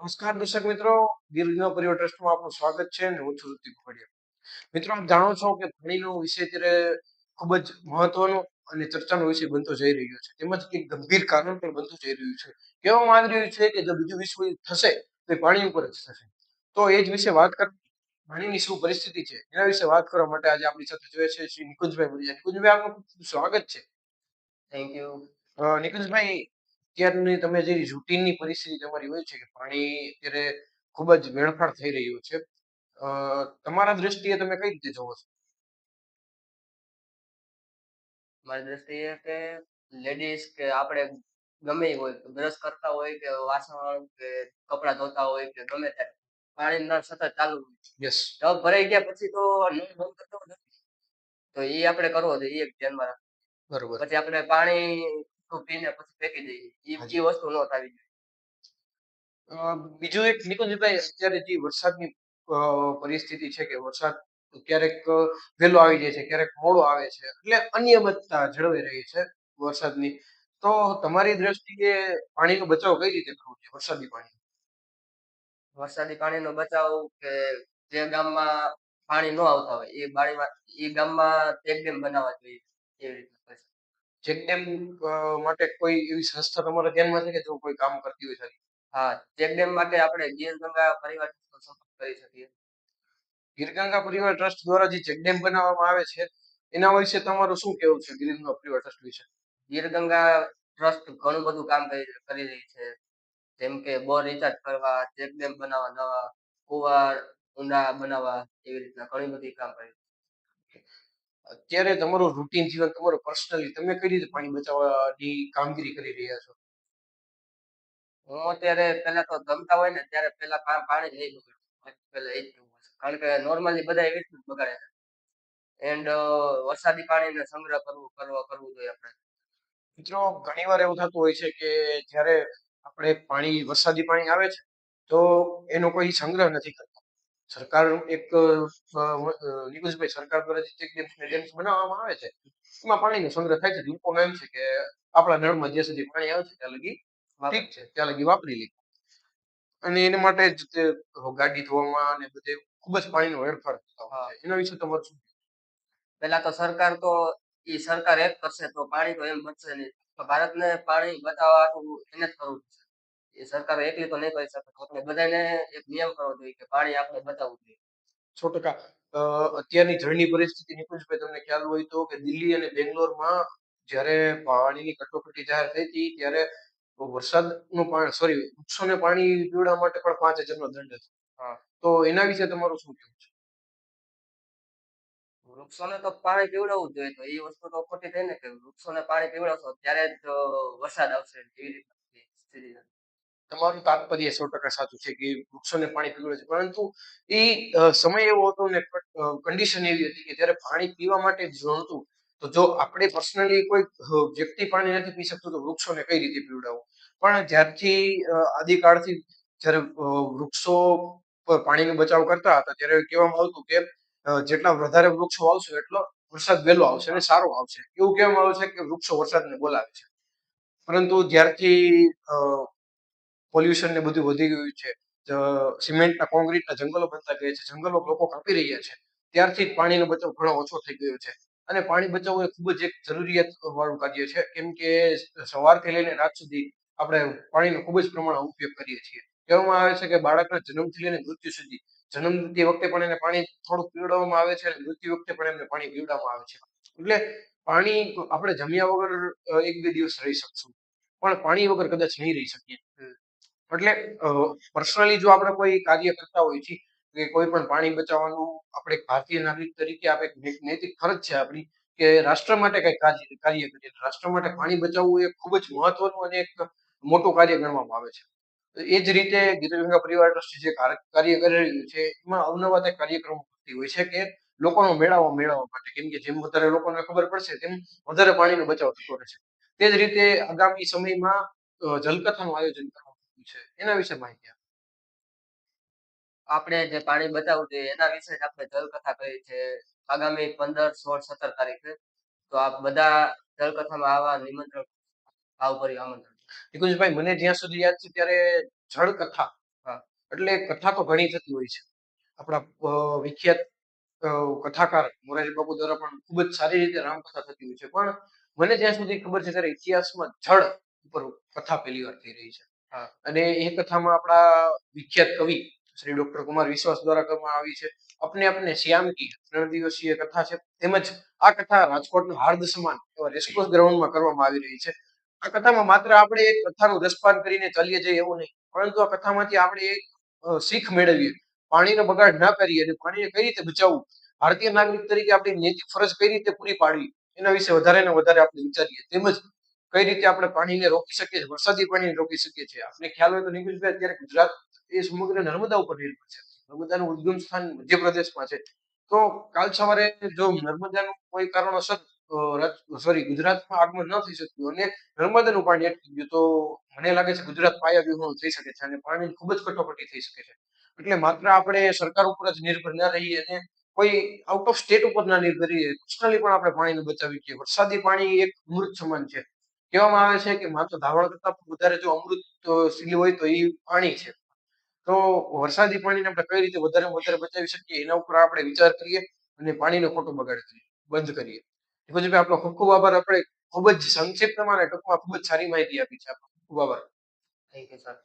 નમસ્કાર દર્શક મિત્રો ગીર ગંગા પરિવાર ટ્રસ્ટમાં આપનું સ્વાગત છે અને હું છું ઋતિક મિત્રો આપ જાણો છો કે પાણીનો વિષય અત્યારે ખૂબ જ મહત્વનો અને ચર્ચાનો વિષય બનતો જઈ રહ્યો છે. તેમજ એક ગંભીર કારણ પણ બનતું જઈ રહ્યું છે. કહેવામાં આવી રહ્યું છે કે જો બીજું વિશ્વયુદ્ધ થશે તો એ પાણી ઉપર જ થશે. તો એ જ વિશે વાત કર પાણીની શું પરિસ્થિતિ છે એના વિશે વાત કરવા માટે આજે આપણી સાથે જોઈએ છે શ્રી નિકુંજભાઈ ભુડિયા નિકુંજભાઈ આપનું સ્વાગત છે. થેન્ક યુ નિકુંજભાઈ અત્યારની તમે જે રૂટીનની પરિસ્થિતિ તમારી હોય છે કે પાણી અત્યારે ખૂબ જ વેડફાટ થઈ રહ્યું છે તમારા દ્રષ્ટિએ તમે કઈ રીતે જોવો છો? મારી દ્રષ્ટિએ કે લેડીઝ કે આપણે ગમે ઈ હોય બ્રશ કરતા હોય કે વાસણ કે કપડાં ધોતા હોય કે ગમે ત્યારે પાણી નળ સતત ચાલુ હોય. યસ ટબ ભરાઈ ગયા પછી તો નળ બંધ કરતો નથી તો એ આપણે કરવો જોઈએ એ એક ધ્યાનમાં રાખવું. બરોબર. પછી આપણે પાણી નું પીને પછી ફેંકી દઈએ. એ વસ્તુ ન થવી જોઈએ. બીજું એક નિકુંજભાઈ અત્યારે જે વરસાદની પરિસ્થિતિ છે કે વરસાદ ક્યારેક વહેલો આવી જાય છે ક્યારેક મોડો આવે છે એટલે અનિયમિતતા જળવાઈ રહી છે વરસાદની. તો તમારી દ્રષ્ટિએ પાણીનો બચાવ કઈ રીતે કરવો છે વરસાદી પાણી? વરસાદી પાણીનો બચાવ કે જે ગામમાં પાણી ન આવતા હોય એ બાળીમાં એ ગામમાં ચેકડેમ બનાવવા જોઈએ એવી રીતના કરી ડેમ માટે કોઈ એવી સંસ્થા તમારા ધ્યાનમાં છે કે જો કોઈ કામ કરતી હોય સારી હા ચેક ડેમ માટે આપણે ગીર ગંગા પરિવાર સંપર્ક કરી શકીએ. ગીરગંગા પરિવાર ટ્રસ્ટ દ્વારા જે ચેકડેમ બનાવવામાં આવે છે એના વિશે તમારું શું કેવું છે ગીરગંગા પરિવાર ટ્રસ્ટ વિશે? ગીર ગંગા ટ્રસ્ટ ઘણું બધું કામ કરી કરી રહી છે. જેમ કે બોર રિચાર્જ કરવા ચેક ડેમ બનાવવા નવા કુવા ઊંડા બનાવવા એવી રીતના ઘણી બધી કામ કરી અત્યારે તમારું રૂટીન જીવન તમારું પર્સનલી તમે કઈ રીતે પાણી બચાવવાની કામગીરી કરી રહ્યા છો? હું અત્યારે પેલા તો જમતા હોય ને ત્યારે પેલા પાણી નહીં બગાડું પેલા એ જ કારણ કે નોર્મલી બધા એવી રીતે બગાડે છે. એન્ડ વરસાદી પાણીને સંગ્રહ કરવો કરવો કરવું જોઈએ આપણે. મિત્રો ઘણીવાર એવું થતું હોય છે કે જ્યારે આપણે પાણી વરસાદી પાણી આવે છે તો એનો કોઈ સંગ્રહ નથી કરતા. સરકાર એક નિકુંજભાઈ સરકાર દ્વારા જે ચેક ડેમ્સ બનાવવામાં આવે છે એમાં પાણીનો સંગ્રહ થાય છે. લોકોનું એમ છે કે આપણા નળમાં જ્યાં સુધી પાણી આવે છે ત્યાં લગી ઠીક છે. ત્યાં લગી વાપરી લે. અને એના માટે જ ગાડી ધોવામાં અને બધે ખૂબ જ પાણીનો વેડફાટ થતો હોય એના વિશે તમારું શું પેલા તો સરકાર તો એ સરકાર એક કરશે તો પાણી તો એમ બચશે નહીં. તો ભારતને પાણી બચાવવા હાટુ એને જ કરવું છે. એ સરકાર એકલી તો નહીં કરી શકે. આપણે બધાને એક નિયમ કરવો જોઈએ કે પાણી આપણે બચાવવું જોઈએ. સો ટકા. અત્યારની જળની પરિસ્થિતિ નિકુંજભાઈ તમને ખ્યાલ હોય તો કે દિલ્હી અને બેંગ્લોરમાં જ્યારે પાણીની કટોકટી જાહેર થઈ હતી ત્યારે વરસાદનું પાણી સોરી વૃક્ષોને પાણી પીવડાવવા માટે પણ પાંચ હજારનો દંડ હતો. હા. તો એના વિશે તમારું શું કહેવું છે? વૃક્ષોને તો પાણી પીવડાવવું જોઈએ. તો એ વસ્તુ તો ખોટી થઈ ને કે વૃક્ષોને પાણી પીવડાવશો ત્યારે જ વરસાદ આવશે એવી છે. તમારું તાત્પર્ય સો ટકા સાચું છે કે વૃક્ષોને પાણી પીવડે છે પરંતુ એ સમય એવો હતો ને કન્ડિશન એવી હતી કે ત્યારે પાણી પીવા માટે જ તો જો આપણે પર્સનલી કોઈ વ્યક્તિ પાણી નથી પી શકતું તો વૃક્ષોને કઈ રીતે પીવડાવવું પણ જ્યારથી આદિકાળથી જ્યારે વૃક્ષો પર પાણીનો બચાવ કરતા હતા, ત્યારે કહેવામાં આવતું કે જેટલા વધારે વૃક્ષો વાવશો એટલો વરસાદ વહેલો આવશે અને સારો આવશે. એવું કહેવામાં આવે છે કે વૃક્ષો વરસાદને બોલાવે છે. પરંતુ જ્યારથી પોલ્યુશન ને બધું વધી ગયું છે. સિમેન્ટના કોન્ક્રીટના જંગલો બનતા ગયા છે. જંગલો લોકો કાપી રહ્યા છે. ત્યારથી પાણીનો બચાવ ઘણો ઓછો થઈ ગયો છે. અને પાણી બચાવવું એ ખૂબ જ એક જરૂરિયાત વાળું કાર્ય છે. કેમ કે સવારથી લઈને રાત સુધી આપણે પાણીનો ખૂબ જ પ્રમાણમાં ઉપયોગ કરીએ છીએ. કહેવામાં આવે છે કે બાળકના જન્મથી લઈને મૃત્યુ સુધી જન્મતી વખતે પણ એને પાણી થોડુંક પીવડાવવામાં આવે છે અને મૃત્યુ વખતે પણ એમને પાણી પીવડાવવામાં આવે છે. એટલે પાણી આપણે જમ્યા વગર એક બે દિવસ રહી શકશું. પણ પાણી વગર કદાચ નહીં રહી શકીએ. એટલે પર્સનલી જો આપણે કોઈ કાર્ય કરતા હોય છીએ કે કોઈ પણ પાણી બચાવવાનું આપણે ભારતીય નાગરિક તરીકે આપણે નૈતિક ફરજ છે આપણી, કે રાષ્ટ્ર માટે કઈ કાર્ય કાર્ય કરીએ. રાષ્ટ્ર માટે પાણી બચાવવું એ ખૂબ જ મહત્વનું અને એક મોટું કાર્ય ગણવામાં આવે છે. એ જ રીતે ગીરગંગા પરિવાર ટ્રસ્ટ જે કાર્ય કરી રહ્યું છે, એમાં અવનવા તે કાર્યક્રમો કરતી હોય છે કે લોકોનો મેળાવો મેળવવા માટે. કેમ કે જેમ વધારે લોકોને ખબર પડશે, તેમ વધારે પાણીનો બચાવ થતો રહેશે તે જ રીતે આગામી સમયમાં જલકથાનું આયોજન કરવામાં આવ્યું છે. એના વિશે માહિતી આપણે જે પાણી બચાવવું જોઈએ એના વિશે જ આપણે જલકથા કરી છે. આગામી પંદર સોળ સત્તર તારીખે. તો આપ બધા જલકથામાં આવા નિમંત્રણ ભાવભર્યું આમંત્રણ. નિકુંજભાઈ મને જ્યાં સુધી યાદ છે ત્યારે જળ કથા એટલે કથા તો ઘણી થતી હોય છે. આપણા વિખ્યાત કથાકાર મોરારી બાપુ દ્વારા પણ ખૂબ જ સારી રીતે રામકથા થતી હોય છે. પણ મને જ્યાં સુધી ખબર છે ત્યારે ઇતિહાસમાં જળ ઉપર કથા પહેલી વાર થઈ રહી છે. અને એ કથામાં આપણા વિખ્યાત કવિ શ્રી ડોક્ટર કુમાર વિશ્વાસ દ્વારા કરવામાં આવી છે. અપને અપને શ્યામ ત્રણ દિવસીય કથા છે. તેમજ આ કથા રાજકોટનું હાર્દ સમાન એવા રેસકોર્સ ગ્રાઉન્ડમાં કરવામાં આવી રહી છે. આ કથામાં માત્ર આપણે એક કથાનું રસપાન કરીને ચાલીએ જઈએ એવું નહીં. પરંતુ આ કથામાંથી આપણે એક શીખ મેળવીએ. પાણીનો બગાડ ન કરીએ અને પાણીને કઈ રીતે બચાવવું? ભારતીય નાગરિક તરીકે આપણી નૈતિક ફરજ કઈ રીતે પૂરી પાડવી? એના વિશે વધારે ને વધારે આપણે વિચારીએ. તેમજ કઈ રીતે આપણે પાણીને રોકી શકીએ છીએ? વરસાદી પાણીને રોકી શકીએ છીએ? આપણે ખ્યાલ હોય તો નિકુંજભાઈ અત્યારે ગુજરાત એ સમગ્ર નર્મદા ઉપર નિર્ભર છે. નર્મદાનું ઉદ્ગમ સ્થાન મધ્યપ્રદેશમાં છે. તો કાલ સવારે જો નર્મદાનું કોઈ કારણોસર સોરી, ગુજરાતમાં આગમન ન થઈ શક્યું અને નર્મદાનું પાણી અટકી ગયું, તો મને લાગે છે ગુજરાત પાયા વિહોણું થઈ શકે છે અને પાણીની ખૂબ જ કટોકટી થઈ શકે છે. એટલે માત્ર આપણે સરકાર ઉપર જ નિર્ભર ન રહીએ અને કોઈ આઉટ ઓફ સ્ટેટ ઉપર ના નિર્ભર રહીએ. પર્સનલી પણ આપણે પાણીને બચાવી છીએ. વરસાદી પાણી એક અમૃત સમાન છે. કહેવામાં આવે છે કે માત્ર ધાવણ કરતા પણ વધારે જો અમૃત સીલ હોય તો એ પાણી છે. તો વરસાદી પાણીને આપણે કઈ રીતે વધારે વધારે બચાવી શકીએ એના ઉપર આપણે વિચાર કરીએ અને પાણીનો ખોટો બગાડ કરીએ, બંધ કરીએ. ભાઈ આપણો ખૂબ ખૂબ આભાર. આપણે ખૂબ જ સંક્ષિપ્તમાં અને ટૂંકમાં ખૂબ જ સારી માહિતી આપી છે આપનો. ખૂબ આભાર. Thank you sir